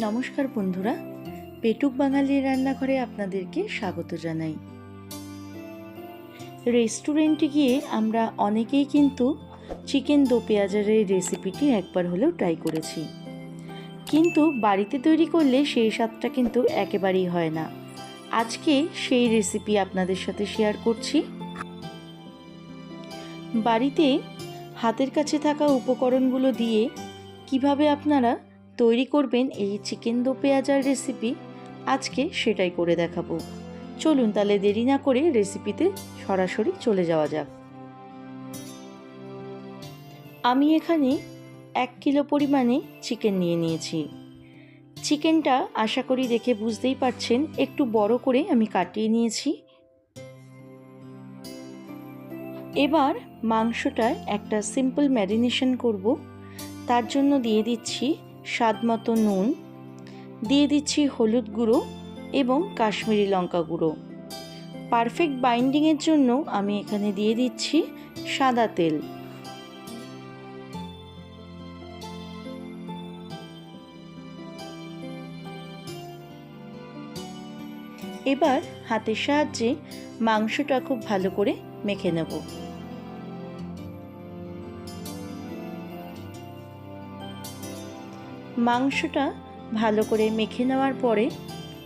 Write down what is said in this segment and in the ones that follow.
নমস্কার বন্ধুরা, পেটুক বাঙালির রান্নাঘরে আপনাদেরকে স্বাগত জানাই। রেস্টুরেন্টে গিয়ে আমরা অনেকেই কিন্তু চিকেন দো পেঁয়াজারের রেসিপিটি একবার হলেও ট্রাই করেছি। কিন্তু বাড়িতে তৈরি করলে সেই স্বাদটা কিন্তু একেবারেই হয় না। আজকে সেই রেসিপি আপনাদের সাথে শেয়ার করছি। বাড়িতে হাতের কাছে থাকা উপকরণগুলো দিয়ে কীভাবে আপনারা তৈরি করবেন এই চিকেন দো পেঁয়াজার রেসিপি আজকে সেটাই করে দেখাবো। চলুন তাহলে দেরি না করে রেসিপিতে সরাসরি চলে যাওয়া যাক। আমি এখানে এক কিলো পরিমাণে চিকেন নিয়ে নিয়েছি। চিকেনটা আশা করি দেখে বুঝতেই পারছেন, একটু বড় করে আমি কাটিয়ে নিয়েছি। এবার মাংসটায় একটা সিম্পল ম্যারিনেশন করব। তার জন্য দিয়ে দিচ্ছি স্বাদ মতো নুন, দিয়ে দিচ্ছি হলুদ গুঁড়ো এবং কাশ্মীরি লঙ্কা গুঁড়ো। পারফেক্ট বাইন্ডিংয়ের জন্য আমি এখানে দিয়ে দিচ্ছি সাদা তেল। এবার হাতের সাহায্যে মাংসটা খুব ভালো করে মেখে নেব। মাংসটা ভালো করে মেখে নেওয়ার পরে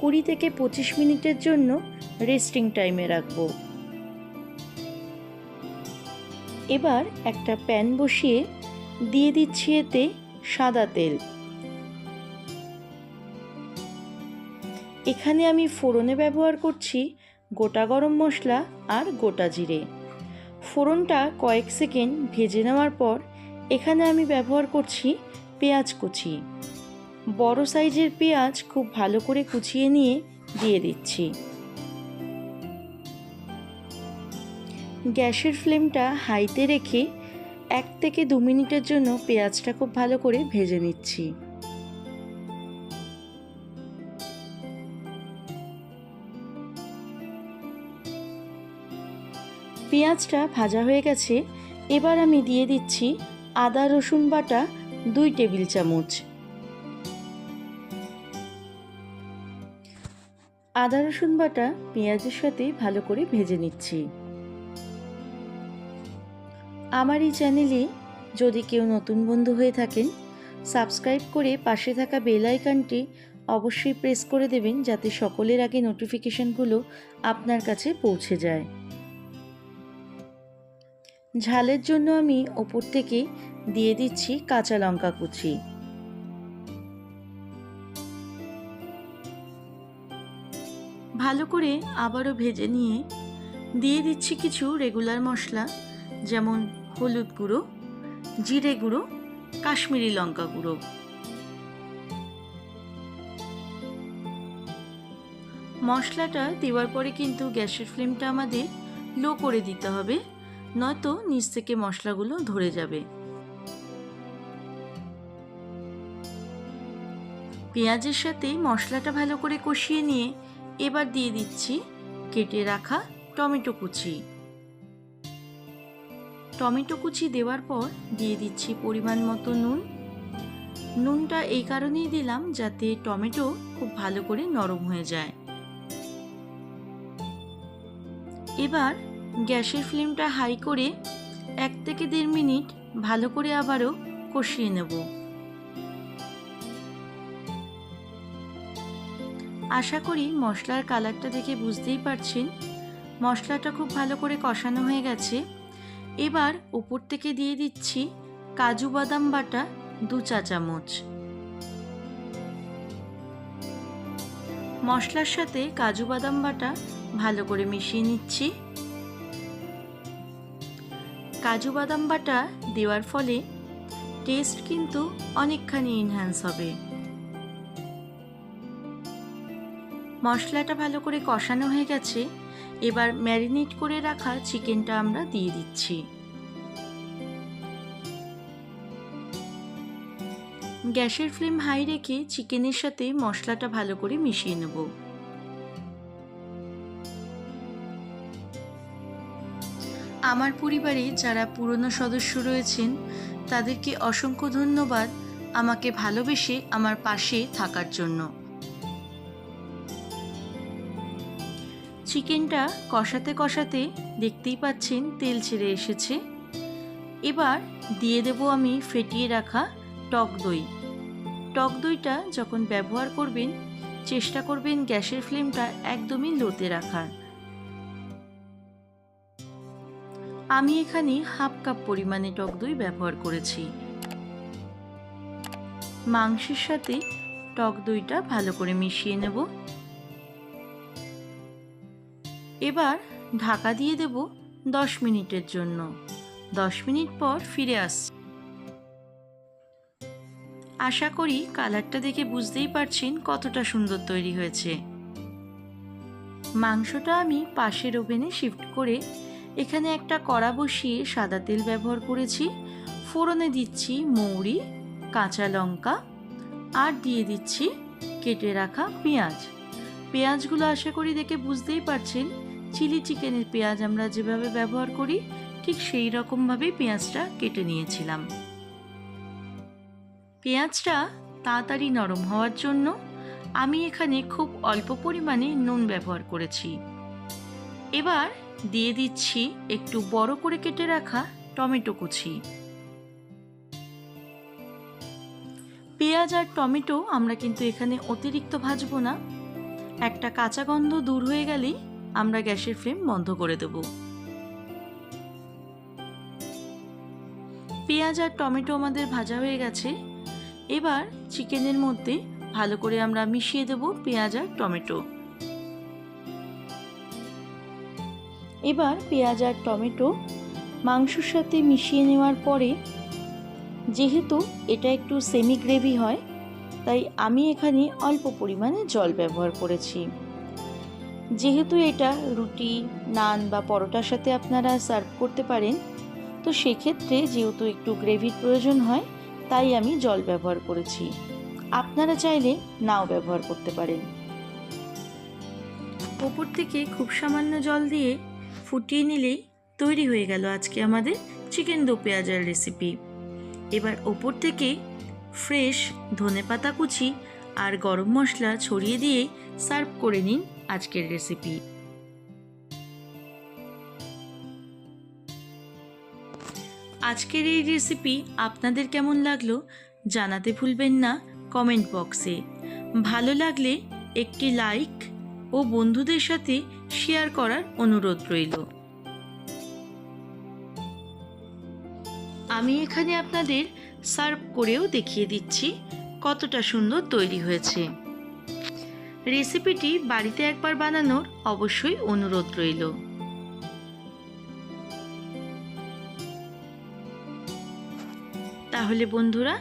কুড়ি থেকে পঁচিশ মিনিটের জন্য রেস্টিং টাইমে রাখব। এবার একটা প্যান বসিয়ে দিয়ে দিচ্ছি এতে সাদা তেল। এখানে আমি ফোড়নে ব্যবহার করছি গোটা গরম মশলা আর গোটা জিরে। ফোড়নটা কয়েক সেকেন্ড ভেজে নেওয়ার পর এখানে আমি ব্যবহার করছি পেঁয়াজ কুচি। বড় সাইজের পেঁয়াজ খুব ভালো করে কুচিয়ে নিয়ে দিয়ে দিচ্ছি। গ্যাসের ফ্লেমটা হাইতে রেখে এক থেকে দু মিনিটের জন্য পেঁয়াজটা খুব ভালো করে ভেজে নিচ্ছি। পেঁয়াজটা ভাজা হয়ে গেছে। এবার আমি দিয়ে দিচ্ছি আদা রসুন বাটা দুই টেবিল চামচ। আদা, রসুন বাটা পেঁয়াজের সাথে ভালো করে ভেজে নিচ্ছি। আমার এই চ্যানেলে যদি কেউ নতুন বন্ধু হয়ে থাকেন, সাবস্ক্রাইব করে পাশে থাকা বেল আইকনটি অবশ্যই প্রেস করে দেবেন যাতে সকলের আগে নোটিফিকেশনগুলো আপনার কাছে পৌঁছে যায়। ঝালের জন্য আমি ওপর থেকে দিয়ে দিচ্ছি কাঁচা লঙ্কা কুচি। ভালো করে আবারও ভেজে নিয়ে দিয়ে দিচ্ছি কিছু রেগুলার মশলা, যেমন হলুদ গুঁড়ো, জিরে গুঁড়ো, কাশ্মীরি লঙ্কা গুঁড়ো। মশলাটা দেওয়ার পরে কিন্তু গ্যাসের ফ্লেমটা আমাদের লো করে দিতে হবে, নয়তো নিচ থেকে মশলাগুলো ধরে যাবে। পেঁয়াজের সাথে মশলাটা ভালো করে কষিয়ে নিয়ে এবার দিয়ে দিচ্ছি কেটে রাখা টমেটো কুচি। টমেটো কুচি দেওয়ার পর দিয়ে দিচ্ছি পরিমাণ মতো নুন। নুনটা এই কারণেই দিলাম যাতে টমেটো খুব ভালো করে নরম হয়ে যায়। এবার গ্যাসের ফ্লেমটা হাই করে এক থেকে দেড় মিনিট ভালো করে আবারও কষিয়ে নেব। আশা করি মশলার কালারটা দেখে বুঝতেই পারছেন। মশলাটা খুব ভালো করে কষানো হয়ে গেছে। এবার উপর থেকে দিয়ে দিচ্ছি কাজু বাদাম বাটা দু চা চামচ। মশলার সাথে কাজু বাদাম বাটা ভালো করে মিশিয়ে নিচ্ছি। কাজু বাদাম বাটা দেওয়ার ফলে টেস্ট কিন্তু অনেকখানি ইনহ্যান্স হবে। মশলাটা ভালো করে কষানো হয়ে গেছে। এবার ম্যারিনেট করে রাখা চিকেনটা আমরা দিয়ে দিচ্ছি। গ্যাসের ফ্লেম হাই রেখে চিকেনের সাথে মশলাটা ভালো করে মিশিয়ে নেব। আমার পরিবারে যারা পুরনো সদস্য রয়েছেন, তাদেরকে অসংখ্য ধন্যবাদ আমাকে ভালোবেসে আমার পাশে থাকার জন্য। চিকেনটা কষাতে কষাতে দেখতেই পাচ্ছেন তেল ছেড়ে এসেছে। এবার দিয়ে দেব আমি ফেটিয়ে রাখা টক দই। টক দইটা যখন ব্যবহার করবেন, চেষ্টা করবেন গ্যাসের ফ্লেমটা একদমই লোতে রাখার। আমি এখানে হাফ কাপ পরিমাণে টক দই ব্যবহার করেছি। মাংসের সাথে টক দইটা ভালো করে মিশিয়ে নেব। এবার ঢাকা দিয়ে দেব দশ মিনিটের জন্য। দশ মিনিট পর ফিরে আসছি। আশা করি কালারটা দেখে বুঝতেই পারছেন কতটা সুন্দর তৈরি হয়েছে। মাংসটা আমি পাশের ওভেনে শিফট করে এখানে একটা কড়া বসিয়ে সাদা তেল ব্যবহার করেছি। ফোড়নে দিচ্ছি মৌরি, কাঁচা লঙ্কা আর দিয়ে দিচ্ছি কেটে রাখা পেঁয়াজ। পেঁয়াজগুলো আশা করি দেখে বুঝতেই পারছেন। চিলি চিকেনের পেঁয়াজ আমরা যেভাবে ব্যবহার করি, ঠিক সেই রকমভাবেই পেঁয়াজটা কেটে নিয়েছিলাম। পেঁয়াজটা তাড়াতাড়ি নরম হওয়ার জন্য আমি এখানে খুব অল্প পরিমাণে নুন ব্যবহার করেছি। এবার দিয়ে দিচ্ছি একটু বড় করে কেটে রাখা টমেটো কুচি। পেঁয়াজ আর টমেটো আমরা কিন্তু এখানে অতিরিক্ত ভাজবো না। একটা কাঁচা গন্ধ দূর হয়ে গেলেই আমরা গ্যাসের ফ্লেম বন্ধ করে দেব। পেঁয়াজ আর টমেটো আমাদের ভাজা হয়ে গেছে। এবার চিকেনের মধ্যে ভালো করে আমরা মিশিয়ে দেব পেঁয়াজ আর টমেটো। এবার পেঁয়াজ আর টমেটো মাংসর সাথে মিশিয়ে নেওয়ার পরে যেহেতু এটা একটু সেমি গ্রেভি হয় তাই আমি এখানে অল্প পরিমাণে জল ব্যবহার করেছি। যেহেতু এটা রুটি, নান বা পরোটার সাথে আপনারা সার্ভ করতে পারেন, তো সেক্ষেত্রে যেহেতু একটু গ্রেভির প্রয়োজন হয়, তাই আমি জল ব্যবহার করেছি। আপনারা চাইলে নাও ব্যবহার করতে পারেন। ওপর থেকে খুব সামান্য জল দিয়ে ফুটিয়ে নিলেই তৈরি হয়ে গেল আজকে আমাদের চিকেন দো পেঁয়াজার রেসিপি এবার ওপর থেকে ফ্রেশ ধনেপাতা কুচি আর গরম মশলা ছড়িয়ে দিয়ে সার্ভ করে নিন আজকের রেসিপি। আজকের এই রেসিপি আপনাদের কেমন লাগল জানাতে ভুলবেন না কমেন্ট বক্সে। ভালো লাগলে একটি লাইক ও বন্ধুদের সাথে শেয়ার করার অনুরোধ রইল। আমি এখানে আপনাদের সার্ভ করেও দেখিয়ে দিচ্ছি কতটা সুন্দর তৈরি হয়েছে। রেসিপিটি বাড়িতে একবার বানানোর অবশ্যই অনুরোধ রইল। তাহলে বন্ধুরা,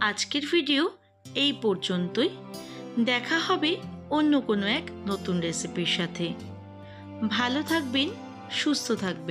আজকের ভিডিও এই পর্যন্তই। দেখা হবে অন্য কোনো এক নতুন রেসিপির সাথে। ভালো থাকবেন, সুস্থ থাকবেন।